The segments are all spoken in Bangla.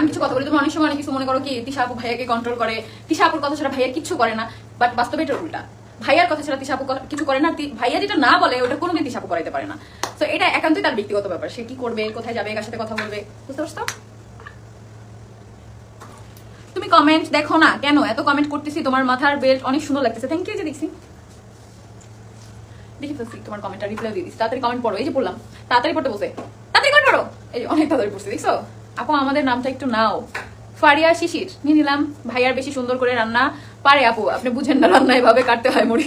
আমি কিছু কথা বলি। তুমি অনেক সময় অনেক কিছু মনে করো কি তিশা ভাইয়াকে কন্ট্রোল করে। তিশা কথা ছাড়া ভাইয়া কিচ্ছু করে না বাট বাস্তবে এটা উল্টা। ভাইয়ার কথা ছাড়া তিশা আপু ক- কিছু করে না ভাইয়া যেটা না বলে, ওটা কোনোদিন তিশা আপু করাইতে পারে না। তো এটা একান্তই তার ব্যক্তিগত ব্যাপার। সে কি করবে, কোথায় যাবে, কার সাথে কথা বলবে, বুঝতে পারছ? তুমি কমেন্ট দেখো না, কেন? এত কমেন্ট করতেছি, তোমার মাথার বেল্ট অনেক সুন্দর লাগতেছে। থ্যাংক ইউ যে দেখছি দেখি ফেলছি, তোমার কমেন্টটা রিপ্লাই দিয়ে দিচ্ছি। তাড়াতাড়ি কমেন্ট পড়ো, এই যে বললাম। তাড়াতাড়ি পড়তে বসে তাড়াতাড়ি কমেন্ট পড়ো। এই অনেক তাড়াতাড়ি পড়ছি, দেখছ? আপু আমাদের নামটা একটু নাও। ফারিয়া শিশির নিয়ে নিলাম। ভাইয়ার বেশি সুন্দর করে রান্না। পারে আপু আপনি বুঝেন না রান্না এভাবে কাটতে হয় মরি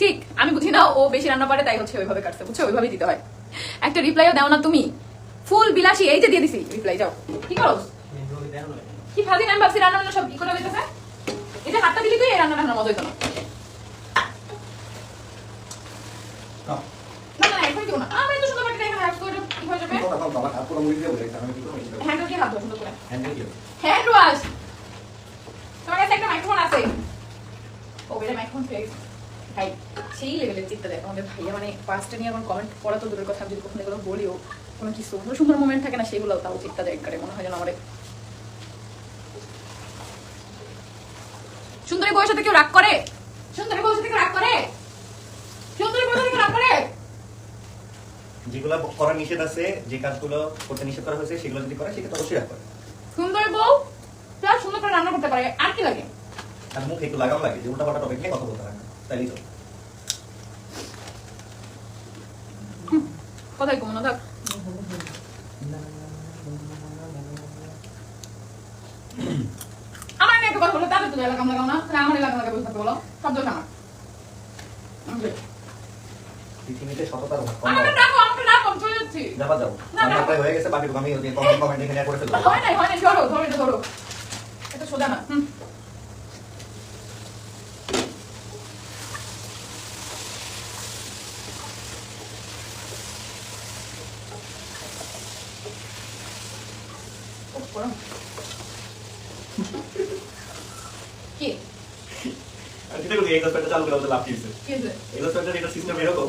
ঠিক আমি বুঝি না ও বেশি রান্না পারে তাই হচ্ছে ওইভাবে কাটতে বুঝছ? ওইভাবেই দিতে হয়। একটা রিপ্লাইও দাও না তুমি। ফুল বিলাসী এই যে দিয়ে দিছি। রিপ্লাই যাও। কি করো? কি ফাদি আমি ভাবছি রান্না বান্না সব কি করে হইতেছে? যে হাতটা দিলি তুই এই রান্না রান্নার মজা হইতো না। না না এখন দিও না আমি তো সুন্দর বাটিটা এখানে রাখব এটা কি হয়ে যাবে? হ্যান্ডেল হাত ধো করে? হ্যান্ড ওয়াশ তোমার কাছে একটা মাইক্রোফোন আছে? ও এটা মাইক্রোফোন পেয়ে গেছে। ভাই সেই লেভেলের চিন্তা দেখ আমাদের ভাইয়া মানে পাঁচটা নিয়ে কমেন্ট পড়া তো দূরের কথা আমি যদি কখনো এগুলো বলিও কোনো কি সুন্দর সুন্দর মোমেন্ট থাকে না সেগুলো তাও চিন্তা দেখ করে মনে হয় যেন আমার সুন্দরী বউয়ের সাথে কেউ রাগ করে? সুন্দরী কেউ রাগ করে সুন্দরী বউয়ের সাথে কেউ রাগ করে যেগুলো করা নিষেধ আছে যে কাজগুলো করতে নিষেধ করা হয়েছে সেগুলো যদি করে সেক্ষেত্রে অবশ্যই করে সুন্দরী বউ প্লাস সুন্দর করে রান্না করতে পারে। আর কি লাগে? আর মুখ একটু লাগানো লাগে যে উল্টা পাল্টা টপিক নিয়ে কথা বলতে না। তাইলেই তো কথাই কমো না থাক? আমার একটা কথা বলো তাদের তো এলাকা লাগাও না। তাহলে আমার এলাকা লাগাবে থাকতে বলো। সব দোষ আমার। পৃথিবীতে সততার ভাগ কম আমাকে দাও। ডাকো আমাকে ডাকো আমি চলে যাচ্ছি যাবা। যাও না, আমি প্রায় হয়ে গেছে বাকি আমি কমেন্ট কমেন্ট এখানে করে ফেলব। হয় নাই হয় নাই ধরো ধরো এটা সোজা না। হুম। কি? আর যেটা চালু করে লাভ কি হয়েছে কি এটা সিস্টেম এরকম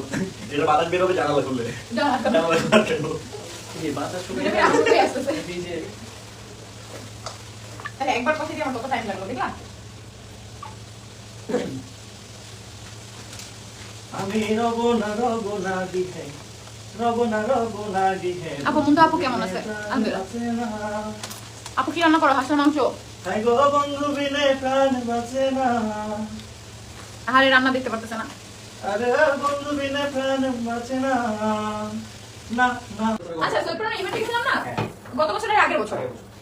যেটা বাতাস বের জানালা খুললে দাঁড়া, দাঁড়া। জানালা খোলার জন্য এটা বের আসতে আসতেছে। তাহলে একবার কথা দিয়ে আমার কত টাইম লাগল দেখলা আমি রব না রব না দিহে রব না রব না দিহে আপু, কেমন আছে? আলহামদুলিল্লাহ। আপু কি রান্না করো হাঁসের মাংস হাই গো বন্ধু বিনে প্রাণ বাঁচে না আহারে রান্না দেখতে পারতেছে না। আরে বন্ধু বিনে প্রাণ বাঁচে না। না না। আচ্ছা সৈপুরান ইভেন্ট গেছিলাম না? হ্যাঁ। গত বছরের আগের বছর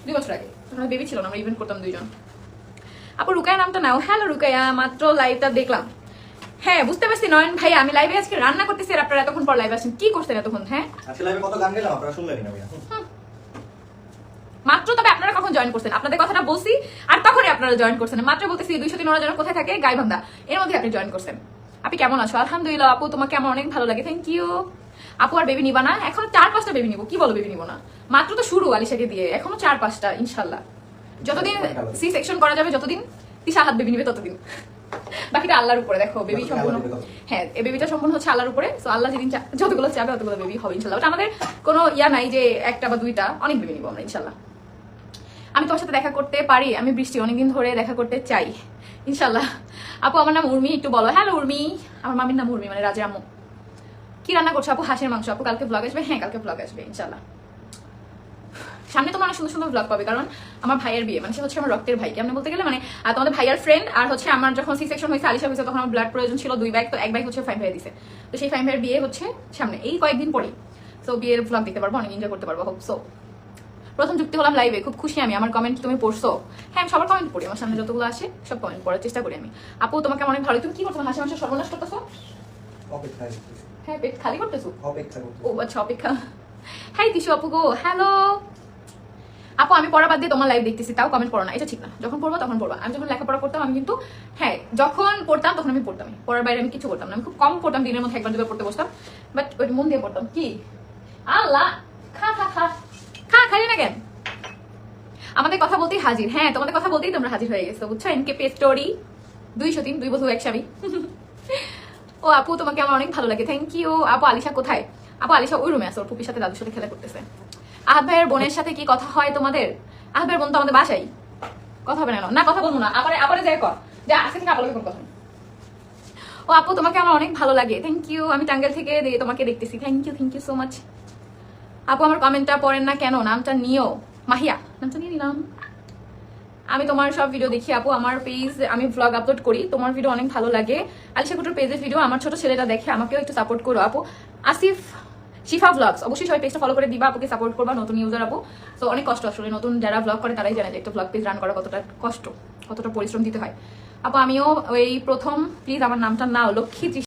দুই বছর আগে। তখন বেবি ছিল না আমরা ইভেন্ট করতাম দুইজন। আপু রুকায়া নামটা নাও। হ্যালো রুকায়া মাত্র লাইভটা দেখলাম। হ্যাঁ বুঝতে পারছি নয়ন ভাই আমি লাইভে আজকে রান্না করতেছি আর আপনারা এতক্ষণ পর লাইভ আসেন। কি করছেন এতক্ষণ হ্যাঁ? আসলে আমি কত গান গেলাম আপনারা শুনলেন না ভাইয়া। মাত্র তবে আপনারা কখন জয়েন করছেন? আপনাদের কথাটা বলছি আর তখনই আপনারা জয়েন করছেন। মাত্র বলতেছি দুইশো তিন জন কোথায় থাকে? গাইবান্ধা। এর মধ্যে আপনি জয়েন করছেন। আপনি কেমন আছো? আলহামদুলিল্লাহ আপু তোমাকে আমার অনেক ভালো লাগে। থ্যাংক ইউ আপু আর বেবি নিবা না। এখন চার পাঁচটা বেবি নিবো। কি বলো বেবি নিবো না? মাত্র তো শুরু আলিশাকে দিয়ে। এখনও চার পাঁচটা ইনশাল্লাহ। যতদিন সি সেকশন করা যাবে যতদিন তিসা হাত বেবি নিবে ততদিন। বাকিটা আল্লাহর উপরে। দেখো বেবি সম্পূর্ণ হ্যাঁ এই বেবিটা সম্পূর্ণ হচ্ছে আল্লাহর উপরে। তো আল্লাহ যেদিন যতগুলো চাবে ততগুলো বেবি হবে ইনশাল্লাহ। ওটা আমাদের কোনো ইয়া নাই যে একটা বা দুইটা। অনেক বেবি নিবো আমরা ইনশাল্লাহ। আমি তোমার সাথে দেখা করতে পারি, আমি বৃষ্টি অনেকদিন ধরে দেখা করতে চাই। ইনশাল্লাহ আপু, আমার নাম উর্মি, একটু বলো। হ্যালো, উর্মি। আমার মামির নাম উর্মি মানে রাজা আম্মু। কি রান্না করছ আপু? হাঁসের মাংস। আপু, কালকে ব্লগ আসবে? হ্যাঁ কালকে ব্লগ আসবে ইনশাল্লাহ সামনে তোমার অনেক সুন্দর সুন্দর ব্লগ পাবে, কারণ আমার ভাইয়ের বিয়ে মানে সে হচ্ছে আমার রক্তের ভাই কেমন বলতে গেলে মানে তোমাদের ভাইয়ার ফ্রেন্ড আর হচ্ছে আমার যখন সি সেকশন হয়েছে, আলিশা হয়েছে, তখন আমার ব্লাড প্রয়োজন ছিল দুই ব্যাগ তো এক ব্যাগ হচ্ছে ফাইভ ভাই দিছে। তো সেই ফাইভ ভাইয়ের বিয়ে হচ্ছে সামনে, এই কয়েকদিন পরেই। সো বিয়ের ব্লগ দেখতে পারব, অনেক এনজয় করতে পারব হোপ সো প্রথম যুক্তি হলাম লাইভে খুব খুশি আমি। আমার কমেন্ট তুমি পড়ছো? হ্যাঁ আমি সবার কমেন্ট পড়ি আমার সামনে যতগুলো আসে সব কমেন্ট পড়ার চেষ্টা করি আমি। আপু তোমাকে অনেক ভালো তুমি কি করছ? হাসি মাসে সর্বনাশ করতেছো? হ্যাঁ পেট খালি করতেছো? ও আচ্ছা অপেক্ষা। হ্যাঁ তিশু আপু গো হ্যালো আপু আমি পড়া বাদ দিয়ে তোমার লাইভ দেখতেছি তাও কমেন্ট পড়ো না। এটা ঠিক না। যখন পড়ব তখন পড়ব। আমি যখন লেখাপড়া করতাম আমি কিন্তু হ্যাঁ যখন পড়তাম তখন আমি পড়তাম পড়ার বাইরে আমি কিছু করতাম না। আমি খুব কম পড়তাম দিনের মধ্যে একবার দুবার পড়তে বসতাম। বাট ওই মন দিয়ে পড়তাম। কি? আল্লাহ! খা খা খা। খা খাই না কেন? আমাদের কথা বলতেই হাজির। হ্যাঁ তোমাদের কথা বলতেই তোমরা হাজির হয়ে গেছো, বুঝছ? এনকে পে স্টোরি দুইশো তিন দুই বধু এক স্বামী ও আপু, তোমাকে আমার অনেক ভালো লাগে। থ্যাংক ইউ আপু, আলিশা কোথায়? আপু, আলিশা ওই রুমে আছে, ওর পুপির সাথে দাদুর সাথে খেলা করতেছে। আহাদ ভাইয়ের বোনের সাথে কি কথা হয় তোমাদের? আহাদ ভাইয়ের বোন তো আমাদের বাসাই কথা হবে না না, কথা বলব না। আবার আবার যাই কর। যা, আজকে থেকে কোনো কথা ও আপু, তোমাকে আমার অনেক ভালো লাগে। থ্যাংক ইউ আমি টাঙ্গাইল থেকে তোমাকে দেখতেছি। Thank you thank you so much আপু, আমার কমেন্টটা পড়েন না কেন? নামটা নিও। মাহিয়া, নামটা নিয়ে নিলাম। আমি তোমার সব ভিডিও দেখি, আপু। আমার পেজ আমি ব্লগ আপলোড করি। তোমার ভিডিও অনেক ভালো লাগে। আলিশা কুটুর পেজের ভিডিও আমার ছোট ছেলেটা দেখে আমাকেও একটু সাপোর্ট করো, আপু। আসিফ, শিফা ব্লগস অবশ্যই সবাই পেজটা ফলো করে দিবা, আপুকে সাপোর্ট করবা, নতুন ইউজার আপু। তো অনেক কষ্ট আসলে। নতুন যারা ব্লগ করে, তারাই জানে যে একটা ব্লগ পেজ রান করা কতটা কষ্ট, কতটা পরিশ্রম দিতে হয়। আপু, আমিও ওই প্রথম প্লিজ আমার নামটা নাও। লক্ষ্মী